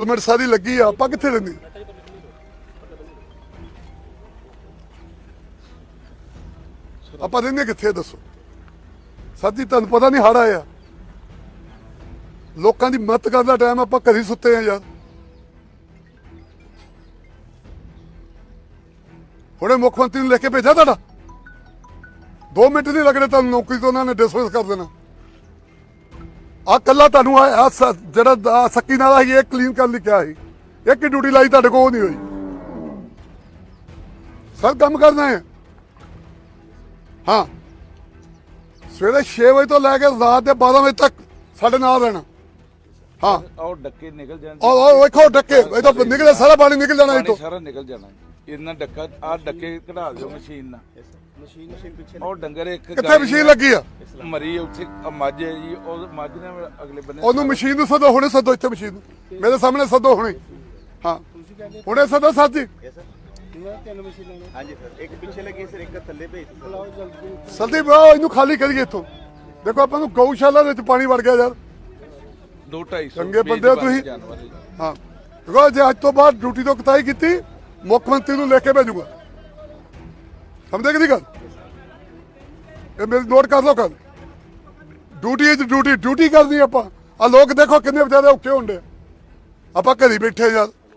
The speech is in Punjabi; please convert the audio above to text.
ਪਰਮਿਟ ਸਾਰੀ ਲੱਗੀ ਆ, ਆਪਾਂ ਕਿੱਥੇ ਰਹਿੰਦੇ? ਆਪਾਂ ਰਹਿੰਦੇ ਕਿੱਥੇ ਦੱਸੋ? ਸਾਡੀ ਤੁਹਾਨੂੰ ਪਤਾ ਨਹੀਂ ਹੜ ਆਇਆ। ਲੋਕਾਂ ਦੀ ਮਦਦ ਕਰਨ ਦਾ ਟਾਈਮ ਆਪਾਂ ਕਦੀ ਸੁੱਤੇ ਆ ਯਾਰ। ਹੁਣੇ ਮੁੱਖ ਮੰਤਰੀ ਨੂੰ ਲੈ ਕੇ ਭੇਜਿਆ ਤੁਹਾਡਾ। 2 ਮਿੰਟ ਨਹੀਂ ਲੱਗਣੇ ਤੁਹਾਨੂੰ, ਨੌਕਰੀ ਤੋਂ ਉਹਨਾਂ ਨੇ ਡਿਸਮਿਸ ਕਰ ਦੇਣਾ। ਆ ਕੱਲਾ ਤੁਹਾਨੂੰ ਆ ਜਿਹੜਾ ਸੱਕੀ ਨਾਲਾ ਸੀ ਇਹ ਕਲੀਨ ਕਰਨ ਲਈ ਕਿਹਾ ਸੀ। ਇੱਕ ਹੀ ਡਿਊਟੀ ਲਾਈ ਤੁਹਾਡੇ ਕੋਲ? ਨਹੀਂ ਹੋਈ। ਸਰ ਕੰਮ ਕਰਨਾ ਹੈ। ਹਾਂ। ਸਵੇਰੇ 6 ਵਜੇ ਤੋਂ ਲੈ ਕੇ ਰਾਤ ਦੇ 12 ਵਜੇ ਤੱਕ ਸਾਡੇ ਨਾਲ ਰਹਿਣਾ। ਹਾਂ। ਉਹ ਡੱਕੇ ਨਿਕਲ ਜਾਣ। ਉਹ ਉਹ ਵੇਖੋ ਡੱਕੇ। ਇਹ ਤਾਂ ਨਿਕਲੇ ਸਾਰਾ ਪਾਣੀ ਨਿਕਲ ਜਾਣਾ ਇਹ ਤੋਂ ਸਾਰਾ ਨਿਕਲ ਜਾਣਾ। ਇਹਨਾਂ ਡੱਕਾ ਆ ਡੱਕੇ ਕਢਾ ਦਿਓ ਮਸ਼ੀਨ ਨਾਲ। ਮਸ਼ੀਨ ਮਸ਼ੀਨ ਪਿੱਛੇ ਉਹ ਡੰਗਰ ਇੱਕ ਕਿੱਥੇ ਮਸ਼ੀਨ ਲੱਗੀ ਆ? ਮਰੀ ਉੱਥੇ ਮੱਝ ਹੈ ਜੀ ਉਹ ਮੱਝ ਨੇ ਅਗਲੇ ਬੰਨੇ ਉਹਨੂੰ ਮਸ਼ੀਨ ਨੂੰ ਸਦੋ ਹੁਣੇ ਸਦੋ ਇੱਥੇ ਮਸ਼ੀਨ। ਨੂੰ ਮੇਰੇ ਸਾਹਮਣੇ ਸਦੋ ਹੁਣੇ। ਹਾਂ। ਹੁਣੇ ਸਦੋ ਸਾਥੀ। ਸਰ ਤਿੰਨ ਮਸ਼ੀਨਾਂ ਨੇ। ਹਾਂਜੀ ਸਰ ਇੱਕ ਪਿੱਛੇ ਲੱਗੀ ਸਰ ਇੱਕ ਥੱਲੇ ਭੇਜ ਦਿੱਤਾ ਲਾਓ ਜਲਦੀ ਸਲਦੀ ਬਾਹ ਇਹਨੂੰ ਖਾਲੀ ਕਰੀਏ ਇੱਥੋਂ। ਦੇਖੋ ਆਪਾਂ ਨੂੰ ਗਊਸ਼ਾਲਾ ਦੇ ਵਿੱਚ ਪਾਣੀ ਵੜ ਗਿਆ ਯਾਰ। ਦੋ ਢਾਈ ਸੌ ਚੰਗੇ ਬੰਦੇ ਹੋ ਤੁਸੀਂ। ਹੈ। ਦੇਖੋ ਜੇ ਅੱਜ ਤੋਂ ਬਾਅਦ ਡਿਊਟੀ ਤੋਂ ਕਤਾਈ ਕੀਤੀ ਮੁੱਖ ਮੰਤਰੀ ਨੂੰ ਲੈ ਕੇ ਭੇਜੂਗਾ। ਸਮਝੇ ਕਿ ਨਹੀਂ ਗੱਲ? ਇਹ ਮੇਰੀ ਨੋਟ ਕਰ ਲਓ ਗੱਲ। ਡਿਊਟੀ ਇਜ਼ ਡਿਊਟੀ ਡਿਊਟੀ ਕਰਨੀ ਆਪਾਂ ਆ ਲੋਕ ਦੇਖੋ ਕਿੰਨੇ ਵਿਚਾਰੇ ਔਖੇ ਹੁੰਦੇ ਆ। ਆਪਾਂ ਘਰੀ ਬੈਠੇ ਯਾਰ